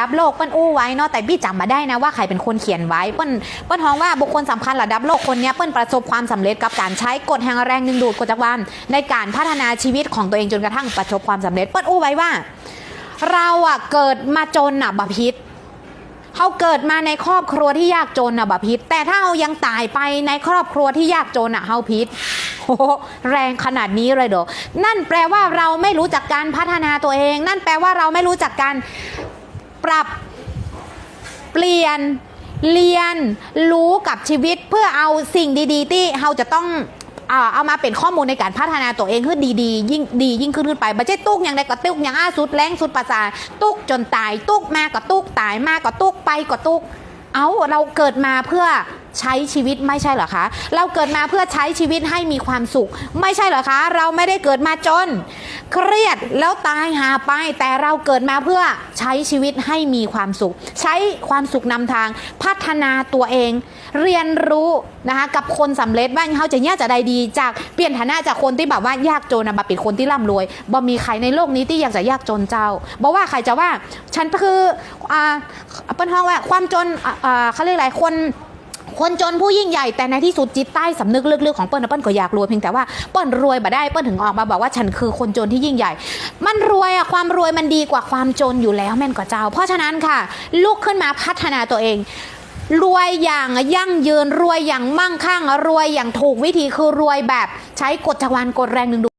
ดับโลกเปิ้นอู้ไว้เนาะแต่บี้จำมาได้นะว่าใครเป็นคนเขียนไว้เปิ้นเปิ้นท้องว่าบุคคลสำคัญระดับโลกคนนี้เปิ้นประสบความสำเร็จกับการใช้กฎแห่งแรงดึงดูดกฎจักรวาลในการพัฒนาชีวิตของตัวเองจนกระทั่งประสบความสำเร็จเปิ้นอู้ไว้ว่า เราอะเกิดมาจนอะบะพิษเขาเกิดมาในครอบครัวที่ยากจนอะบะพิษแต่ถ้าเรายังตายไปในครอบครัวที่ยากจนอะเฮาพิษโอ้โหแรงขนาดนี้เลยเด้อนั่นแปลว่าเราไม่รู้จักการพัฒนาตัวเอง นั่นแปลว่าเราไม่รู้จักการ รับ เปลี่ยนเรียนรู้กับชีวิตเพื่อเอาสิ่งดี ๆ ที่เราจะต้องอ่าเอามาเป็นข้อมูลในการพัฒนาตัวเองให้ดีๆยิ่งดี ยิ่งขึ้นขึ้นไปไม่ใช่ตุกอย่างใดก็ตุกอย่างอ้าสุดแรงสุดประสาตุกจนตายตุกมาก็ตุกตายมาก็ตุกไปก็ตุกเอาเราเกิดมาเพื่อใช้ชีวิตไม่ใช่เหรอคะ เราเกิดมาเพื่อใช้ชีวิตให้มีความสุข ไม่ใช่เหรอคะ เราไม่ได้เกิดมาจน เครียดแล้วตายหาไป แต่เราเกิดมาเพื่อใช้ชีวิตให้มีความสุข ใช้ความสุขนำทาง พัฒนาตัวเอง เรียนรู้นะคะกับคนสำเร็จว่าเขาจะเนี่ยจะใดดี จากเปลี่ยนฐานะจากคนที่แบบว่ายากจนมาเป็นคนที่ร่ำรวยบ่มีใครในโลกนี้ที่อยากจะยากจนเจ้าบอกว่าใครจะว่าฉันคืออ่าเป็นห้องว่าความจนอ่าอ่าเขาเรียกอะไรคน คนจนผู้ยิ่งใหญ่แต่ในที่สุดจิตใต้สำนึกลึกๆของเปิ้ลนะเปิ้ลก็อยากรวยเพียงแต่ว่าเปิ้ลรวยมาได้เปิ้ลถึงออกมาบอกว่าฉันคือคนจนที่ยิ่งใหญ่ มันรวยอะความรวยมันดีกว่าความจนอยู่แล้วแม่นกว่าเจ้า เพราะฉะนั้นค่ะ ลุกขึ้นมาพัฒนาตัวเองรวยอย่างยั่งยืนรวยอย่างมั่งคั่งรวยอย่างถูกวิธีคือรวยแบบใช้กฎจักรวาลกฎแรงดึงดู